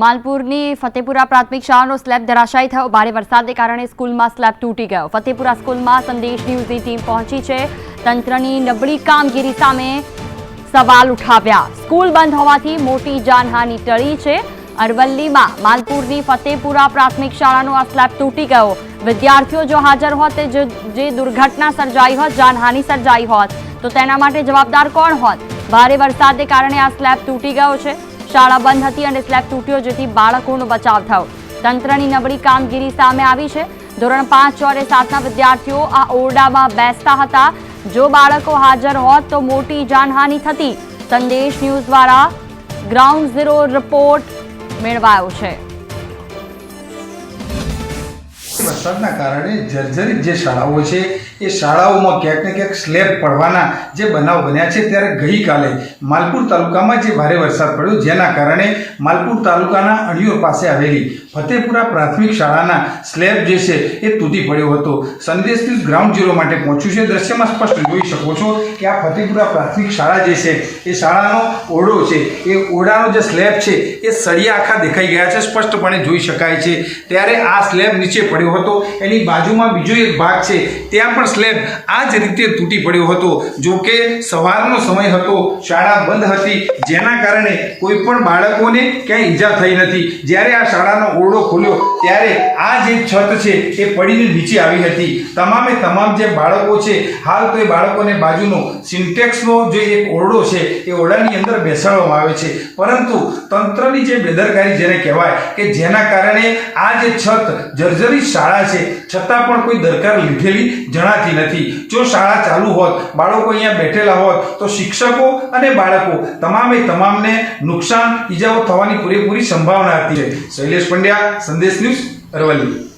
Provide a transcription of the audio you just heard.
માલપુરની ફતેપુરા પ્રાથમિક શાળાનો સ્લેબ ધરાશાયી થયો. ભારે વરસાદને કારણે સ્કૂલમાં સ્લેબ તૂટી ગયો. ફતેપુરા સ્કૂલમાં સંદેશ ન્યૂઝની ટીમ પહોંચી છે. તંત્રની નબળી કામગીરી સામે સવાલ ઉઠાવ્યા. સ્કૂલ બંધ હોવાથી મોટી જાનહાનિ ટળી છે. અરવલ્લીમાં માલપુરની ફતેપુરા પ્રાથમિક શાળાનો આ સ્લેબ તૂટી ગયો. વિદ્યાર્થીઓ જો હાજર હોત, તે જે જે દુર્ઘટના સર્જાઈ હોત, જાનહાનિ સર્જાઈ હોત, તો તેના માટે જવાબદાર કોણ હોત? ભારે વરસાદને કારણે આ સ્લેબ તૂટી ગયો છે. શાળા બંધ હતી અને સ્લેબ તૂટ્યો જેથી બાળકોનો બચાવ થયો. તંત્રની નબળી કામગીરી સામે આવી છે. ધોરણ પાંચ છ અને સાતના વિદ્યાર્થીઓ આ ઓરડામાં બેસતા હતા. જો બાળકો હાજર હોત તો મોટી જાનહાનિ થતી. સંદેશ ન્યૂઝ દ્વારા ગ્રાઉન્ડ ઝીરો રિપોર્ટ મેળવાયો છે. વરસાદના કારણે જર્જરિત જે શાળાઓ છે, એ શાળાઓમાં ક્યાંક ને ક્યાંક સ્લેબ પડવાના જે બનાવ બન્યા છે ત્યારે ગઈકાલે માલપુર તાલુકામાં જે ભારે વરસાદ પડ્યો, જેના કારણે માલપુર તાલુકાના અણિયોર પાસે આવેલી ફતેપુરા પ્રાથમિક શાળાના સ્લેબ જે છે, એ તૂટી પડ્યો હતો. સંદેશ ન્યૂઝ ગ્રાઉન્ડ ઝીરો માટે પહોંચ્યું છે. દ્રશ્યમાં સ્પષ્ટ જોઈ શકો છો કે આ ફતેપુરા પ્રાથમિક શાળા જે છે, એ શાળાનો ઓરડો છે. એ ઓરડાનો જે સ્લેબ છે, એ સળિયા આખા દેખાઈ ગયા છે. સ્પષ્ટપણે જોઈ શકાય છે. ત્યારે આ સ્લેબ નીચે પડ્યો હતો. એની બાજુમાં બીજો એક ભાગ છે, ત્યાં પણ સ્લેબ આ જ રીતે તૂટી પડ્યો હતો. જો કે સવારનો સમય હતો, શાળા બંધ હતી. જેના કારણે કોઈ પણ બાળકોને ક્યાંય ઈજા થઈ નથી. જ્યારે આ શાળાનો ઓરડો ખોલ્યો, ત્યારે આ જે છત છે, એ પડીને નીચે આવી હતી. તમામે તમામ જે બાળકો છે, હાલ તો એ બાળકોને બાજુનો સિન્ટેક્સનો જે એક ઓરડો છે, એ ઓરડાની અંદર બેસાડવામાં આવે છે. પરંતુ તંત્રની જે બેદરકારી જેને કહેવાય, કે જેના કારણે આ જે છત જર્જરી શાળા છે. છતાં પણ કોઈ દરકાર લીધેલી જણાતી નથી. જો શાળા ચાલુ હોત, બાળકો અહીંયા બેઠેલા હોત, તો શિક્ષકો અને બાળકો તમામે તમામને નુકસાન, ઈજાઓ થવાની પૂરેપૂરી સંભાવના હતી. શૈલેષ પંડ્યા, સંદેશ ન્યૂઝ અરવલ્લી.